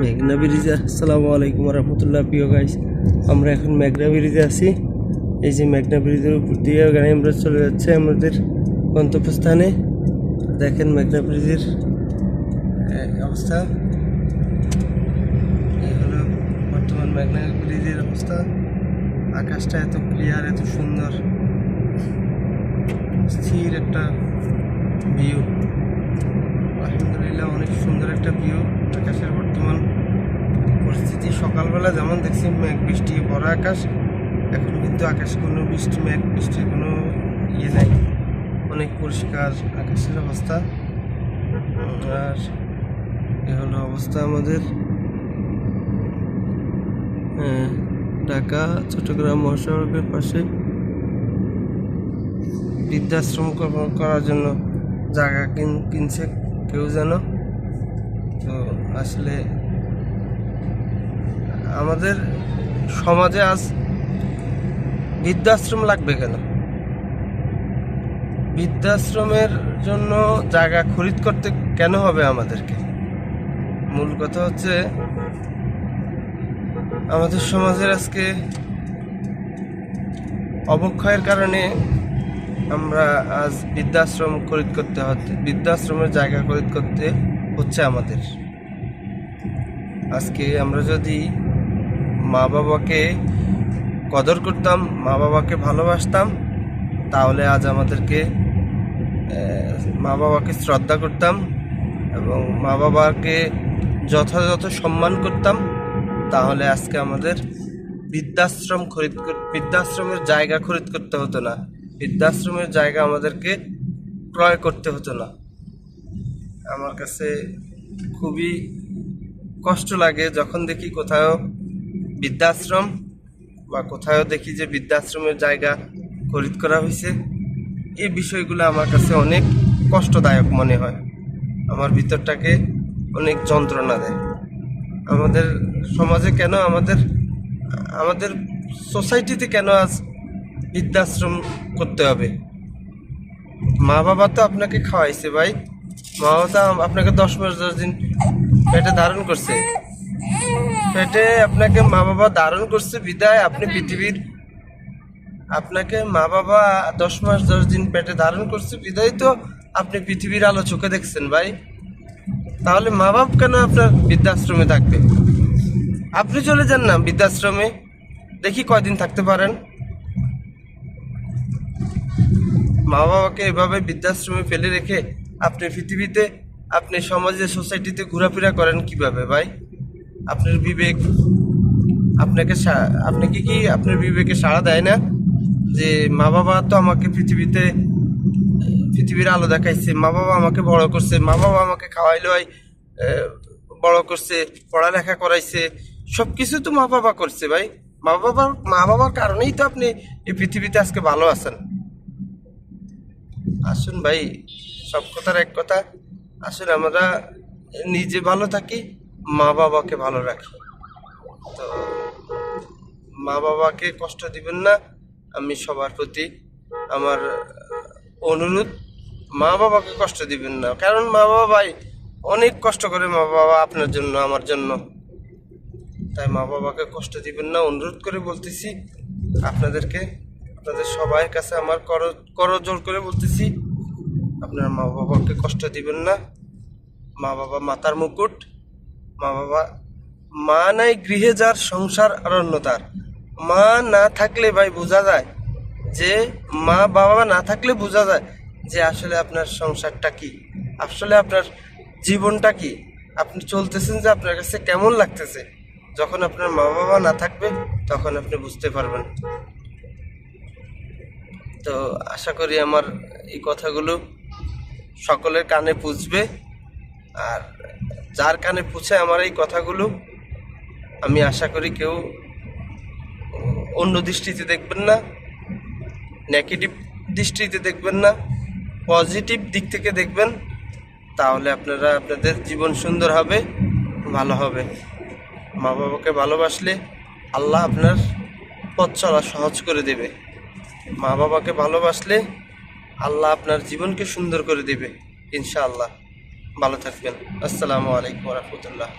মেঘনা ব্রিজে, আসসালামু আলাইকুম রহমতুল্লাহ প্রিয় গাইস আমরা এখন মেঘনা ব্রিজে আছি। এই যে মেঘনা ব্রিজের উপর দিয়ে গাড়ি আমরা চলে যাচ্ছে আমাদের গন্তব্যস্থানে। দেখেন মেঘনা ব্রিজের অবস্থা। এই হলো বর্তমান মেঘনা ব্রিজের অবস্থা। আকাশটা এত ক্লিয়ার এত সুন্দর। স্থির একটা ভিউ আলহামদুলিল্লাহ, অনেক সুন্দর একটা ভিউ আকাশের বর্তমান পরিস্থিতি। সকালবেলা যেমন দেখছি, মেঘ বৃষ্টি, বড় আকাশ। এখন কিন্তু আকাশ কোনো বৃষ্টি, মেঘ বৃষ্টির কোনো ইয়ে নাই। অনেক পরিষ্কার আকাশের অবস্থা। আর এ হলো অবস্থা আমাদের ঢাকা, চট্টগ্রাম মহাসড়কের পাশে। বৃদ্ধাশ্রম করার জন্য জায়গা কিন- কিনছে কেউ যেন, তো আসলে আমাদের সমাজে আজ বৃদ্ধাশ্রম লাগবে কেন? বৃদ্ধাশ্রমের জন্য জায়গা খরিদ করতে কেন হবে আমাদেরকে? মূল কথা হচ্ছে, আমাদের সমাজের আজকে অবক্ষয়ের কারণে আমরা আজ বৃদ্ধাশ্রম খরিদ করতে হচ্ছে। বৃদ্ধাশ্রমের জায়গা খরিদ করতে হচ্ছে আমাদের। আজকে আমরা যদি মা বাবাকে কদর করতাম, মা বাবাকে ভালোবাসতাম, তাহলে আজ আমাদেরকে মা বাবাকে শ্রদ্ধা করতাম এবং মা বাবাকে যথাযথ সম্মান করতাম, তাহলে আজকে আমাদের বৃদ্ধাশ্রম খরিদ বৃদ্ধাশ্রমের জায়গা খরিদ করতে হতো না। বৃদ্ধাশ্রমের জায়গা আমাদেরকে ক্রয় করতে হতো না। আমার কাছে খুবই কষ্ট লাগে যখন দেখি কোথাও বৃদ্ধাশ্রম বা কোথাও দেখি যে বৃদ্ধাশ্রমের জায়গা খরিদ করা হয়েছে। এই বিষয়গুলো আমার কাছে অনেক কষ্টদায়ক মনে হয়। আমার ভিতরটাকে অনেক যন্ত্রণা দেয়। আমাদের সমাজে কেন আমাদের আমাদের সোসাইটিতে কেন আজ বৃদ্ধাশ্রম করতে হবে। মা বাবা তো আপনাকে খাওয়াইছে ভাই। মা বাবা তো আপনাকে দশ মাস দশ দিন পেটে ধারণ করছে। পেটে আপনাকে মা বাবা ধারণ করছে বিদায়। আপনি পৃথিবীর আপনাকে মা বাবা দশ মাস দশ দিন পেটে ধারণ করছে বিদায় তো আপনি পৃথিবীর আলো চোখে দেখছেন ভাই। তাহলে মা বাপ কেন আপনার বৃদ্ধাশ্রমে থাকবে? আপনি চলে যান না বৃদ্ধাশ্রমে। দেখি কয়দিন থাকতে পারেন। মা বাবাকে এভাবে বৃদ্ধাশ্রমে ফেলে রেখে আপনি পৃথিবীতে আপনি সমাজে সোসাইটিতে ঘোরাফেরা করেন কীভাবে ভাই? আপনার বিবেক আপনাকে সা- আপনি কি কি আপনার বিবেকে সাড়া দেয় না যে মা বাবা তো আমাকে পৃথিবীতে পৃথিবীর আলো দেখাইছে মা বাবা আমাকে বড় করছে মা বাবা আমাকে খাওয়াইলো আই, আহ, বড় করছে পড়ালেখা করাইছে সব কিছু তো মা বাবা করছে ভাই। মা বাবার মা বাবার কারণেই তো আপনি এই পৃথিবীতে আজকে ভালো আছেন। আসুন ভাই, সব কথার এক কথা। আসুন, আমরা নিজে ভালো থাকি, মা বাবাকে ভালো রাখি। তো, মা বাবাকে কষ্ট দিবেন না, আমি সবার প্রতি আমার অনুরোধ, মা বাবাকে কষ্ট দিবেন না। কারণ মা বাবা ভাই অনেক কষ্ট করে মা বাবা আপনার জন্য, আমার জন্য। তাই মা বাবাকে কষ্ট দিবেন না, অনুরোধ করে বলতেছি আপনাদেরকে। আপনাদের সবার কাছে আমার কর করজোর করে বলতেছি, আপনার মা বাবাকে কষ্ট দিবেন না। মা বাবা মাতার মুকুট, মা বাবা, মা নাই গৃহে যার সংসার আরণ্য তার মা না থাকলে ভাই বোঝা যায় যে, মা বাবা না থাকলে বোঝা যায় যে আসলে আপনার সংসারটা কি, আসলে আপনার জীবনটা কি। আপনি চলতেছেন যে আপনার কাছে কেমন লাগতেছে। যখন আপনার মা বাবা না থাকবে, তখন আপনি বুঝতে পারবেন। তো আশা করি আমার এই কথাগুলো সকলের কানে পুষবে আর যার কানে পুছে আমার এই কথাগুলো, আমি আশা করি কেউ অন্য দৃষ্টিতে দেখবেন না, নেগেটিভ দৃষ্টিতে দেখবেন না, পজিটিভ দিক থেকে দেখবেন, তাহলে আপনারা আপনাদের জীবন সুন্দর হবে, ভালো হবে। মা বাবাকে ভালোবাসলে আল্লাহ আপনার পথ চলা সহজ করে দেবে। মা বাবাকে ভালোবাসলে আল্লাহ আপনার জীবনকে সুন্দর করে দেবে, ইনশাআল্লাহ। ভালো থাকবেন। আসসালামু আলাইকুম রহমতুল্লাহ।